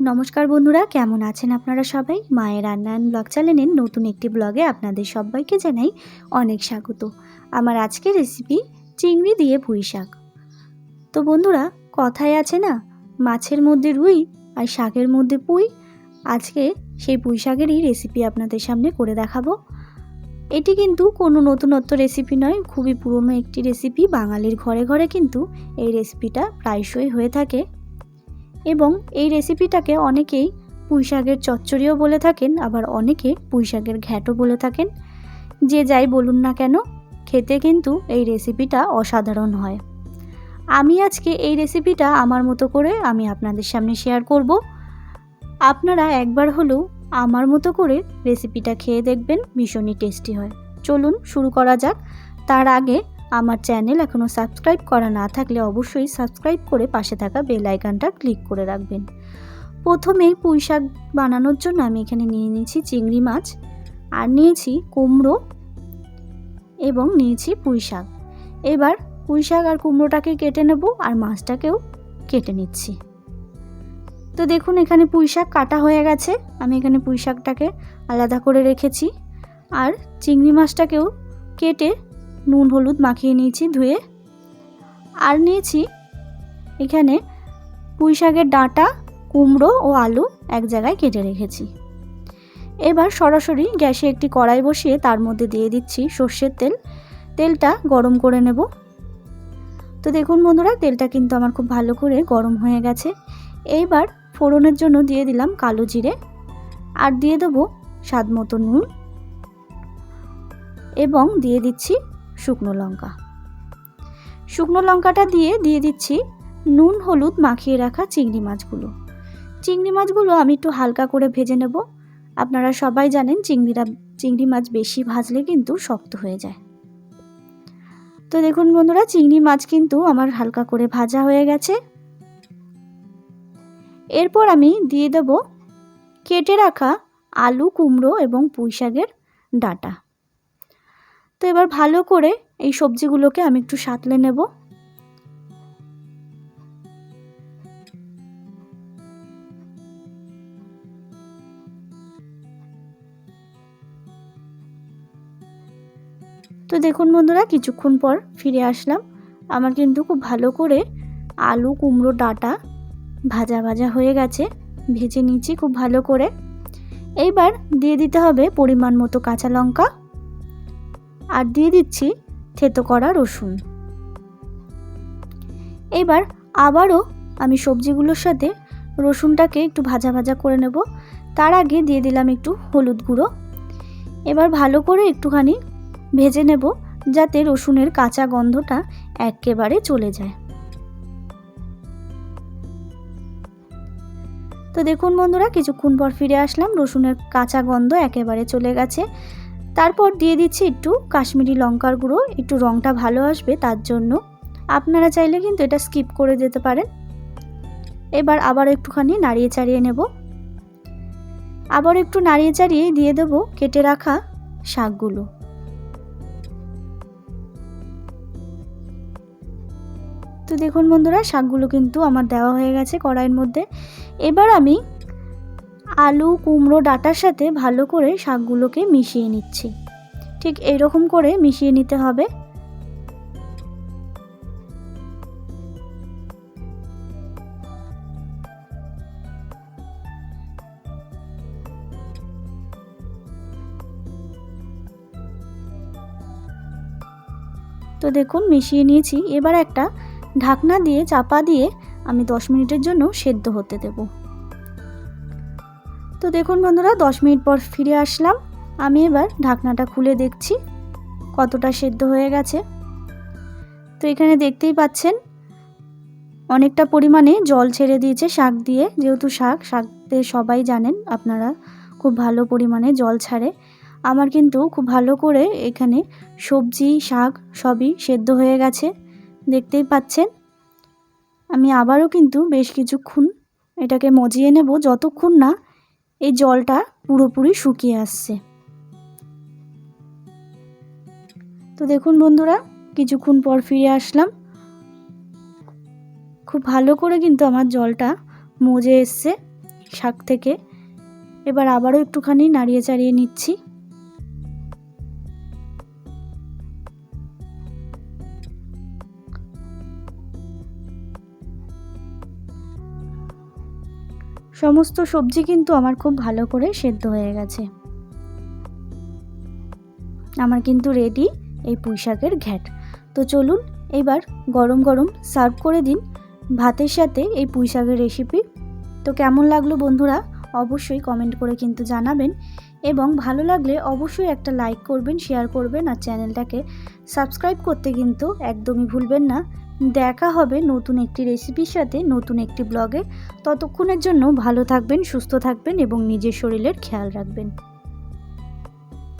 নমস্কার বন্ধুরা, কেমন আছেন আপনারা সবাই? মায়ের রান্নান ব্লগ চ্যানেলের নতুন একটি ব্লগে আপনাদের সবাইকে জানাই অনেক স্বাগত। আমার আজকের রেসিপি চিংড়ি দিয়ে পুঁই শাক। তো বন্ধুরা, কথায় আছে না, মাছের মধ্যে রুই আর শাকের মধ্যে পুঁই। আজকে সেই পুঁই শাকেরই রেসিপি আপনাদের সামনে করে দেখাবো। এটি কিন্তু কোনো নতুনত্ব রেসিপি নয়, খুবই পুরনো একটি রেসিপি বাঙালির ঘরে ঘরে কিন্তু এই রেসিপিটা প্রায়শই হয়ে থাকে। এবং এই রেসিপিটাকে অনেকেই পুঁই শাকের চচ্চড়িও বলে থাকেন, আবার অনেকে পুঁই শাকের ঘ্যাটও বলে থাকেন। যে যাই বলুন না কেন, খেতে কিন্তু এই রেসিপিটা অসাধারণ হয়। আমি আজকে এই রেসিপিটা আমার মতো করে আমি আপনাদের সামনে শেয়ার করব। আপনারা একবার হলেও আমার মতো করে রেসিপিটা খেয়ে দেখবেন, ভীষণই টেস্টি হয়। চলুন শুরু করা যাক। তার আগে আমার চ্যানেল এখনও সাবস্ক্রাইব করা না থাকলে অবশ্যই সাবস্ক্রাইব করে পাশে থাকা বেল আইকনটা ক্লিক করে রাখবেন। প্রথমে পুঁই শাক বানানোর জন্য আমি এখানে নিয়ে নিয়েছি চিংড়ি মাছ, আর নিয়েছি কুমড়ো এবং নিয়েছি পুঁই শাক। এবার পুঁই শাক আর কুমড়োটাকে কেটে নেব আর মাছটাকেও কেটে নিচ্ছি। তো দেখুন এখানে পুঁই শাক কাটা হয়ে গেছে। আমি এখানে পুঁই শাকটাকে আলাদা করে রেখেছি। আর চিংড়ি মাছটাকেও কেটে নুন হলুদ মাখিয়ে নিয়েছি, ধুয়ে। আর নিয়েছি এখানে পুঁই শাকের ডাঁটা, কুমড়ো ও আলু এক জায়গায় কেটে রেখেছি। এবার সরাসরি গ্যাসে একটি কড়াই বসিয়ে তার মধ্যে দিয়ে দিচ্ছি সর্ষের তেল। তেলটা গরম করে নেব। তো দেখুন বন্ধুরা, তেলটা কিন্তু আমার খুব ভালো করে গরম হয়ে গেছে। এইবার ফোড়নের জন্য দিয়ে দিলাম কালো জিরে। আর দিয়ে দেবো স্বাদ মতো নুন। এবং দিয়ে দিচ্ছি শুকনো লঙ্কা। শুকনো লঙ্কাটা দিয়ে দিয়ে দিচ্ছি নুন, হলুদ মাখিয়ে রাখা চিংড়ি মাছগুলো। চিংড়ি মাছগুলো আমি একটু হালকা করে ভেজে নেব। আপনারা সবাই জানেন চিংড়িরা, চিংড়ি মাছ বেশি ভাজলে কিন্তু শক্ত হয়ে যায়। তো দেখুন বন্ধুরা, চিংড়ি মাছ কিন্তু আমার হালকা করে ভাজা হয়ে গেছে। এরপর আমি দিয়ে দেব কেটে রাখা আলু, কুমড়ো এবং পুঁই শাকের ডাঁটা। তো এবার ভালো করে এই সবজিগুলোকে আমি একটু সাঁতলে নেব। তো দেখুন বন্ধুরা, কিছুক্ষণ পর ফিরে আসলাম। আমার কিন্তু খুব ভালো করে আলু, কুমড়ো, ডাটা ভাজা ভাজা হয়ে গেছে। ভেজে নিচ্ছি খুব ভালো করে। এইবার দিয়ে দিতে হবে পরিমাণ মতো কাঁচা লঙ্কা। আর দিয়ে দিচ্ছি থেতো করা রসুন। এবার আবারও আমি সবজিগুলোর সাথে রসুনটাকে একটু ভাজা ভাজা করে নেব। তার আগে দিয়ে দিলাম একটু হলুদ গুঁড়ো। এবার ভালো করে একটুখানি ভেজে নেব যাতে রসুনের কাঁচা গন্ধটা একেবারে চলে যায়। তো দেখুন বন্ধুরা, কিছুক্ষণ পর ফিরে আসলাম। রসুনের কাঁচা গন্ধ একেবারে চলে গেছে। তারপর দিয়ে দিচ্ছি একটু কাশ্মীরি লঙ্কার গুঁড়ো, একটু রঙটা ভালো আসবে তার জন্য। আপনারা চাইলে কিন্তু এটা স্কিপ করে যেতে পারেন। এবার আবার একটুখানি নাড়িয়ে চাড়িয়ে নেব। আবার একটু নাড়িয়ে চাড়িয়ে দিয়ে দেবো কেটে রাখা শাকগুলো। তো দেখুন বন্ধুরা, শাকগুলো কিন্তু আমার দেওয়া হয়ে গেছে কড়াইয়ের মধ্যে। এবার আমি আলু, কুমড়ো, ডাটার সাথে ভালো করে শাকগুলোকে মিশিয়ে নিচ্ছি। ঠিক এইরকম করে মিশিয়ে নিতে হবে। তো দেখুন, মিশিয়ে নিয়েছি। এবার একটা ঢাকনা দিয়ে, চাপা দিয়ে আমি দশ মিনিটের জন্য সেদ্ধ হতে দেব। তো দেখুন বন্ধুরা, দশ মিনিট পর ফিরে আসলাম। আমি এবার ঢাকনাটা খুলে দেখছি কতটা সেদ্ধ হয়ে গেছে। তো এখানে দেখতেই পাচ্ছেন, অনেকটা পরিমাণে জল ছেড়ে দিয়েছে শাক দিয়ে। যেহেতু শাক শাকতে সবাই জানেন, আপনারা খুব ভালো পরিমাণে জল ছাড়ে। আমার কিন্তু খুব ভালো করে এখানে সবজি, শাক সবই সেদ্ধ হয়ে গেছে। দেখতেই পাচ্ছেন, আমি আবারও কিন্তু বেশ কিছুক্ষণ এটাকে মজিয়ে নেব। যতক্ষণ না এই জলটা পুরোপুরি শুকিয়ে আসছে। তো দেখুন বন্ধুরা, কিছুক্ষণ পর ফিরে আসলাম। খুব ভালো করে কিন্তু আমার জলটা মজে এসছে শাক থেকে। এবার আবারও একটুখানি নাড়িয়ে চাড়িয়ে নিচ্ছি। সমস্ত সবজি কিন্তু আমার খুব ভালো করে সেদ্ধ হয়ে গেছে। আমার কিন্তু রেডি এই পুঁই শাকের ঘ্যাট। তো চলুন এবার গরম গরম সার্ভ করে দিন ভাতের সাথে এই পুঁই শাকের রেসিপি তো কেমন লাগল বন্ধুরা? অবশ্যই কমেন্ট করে কিন্তু জানাবেন। এবং ভালো লাগলে অবশ্যই একটা লাইক করবেন শেয়ার করবেন আর চ্যানেলটাকে সাবস্ক্রাইব করতে কিন্তু একদমই ভুলবেন না। দেখা হবে নতুন একটি রেসিপির সাথে, নতুন একটি ব্লগে ততক্ষণের জন্য ভালো থাকবেন, সুস্থ থাকবেন এবং নিজের শরীরের খেয়াল রাখবেন।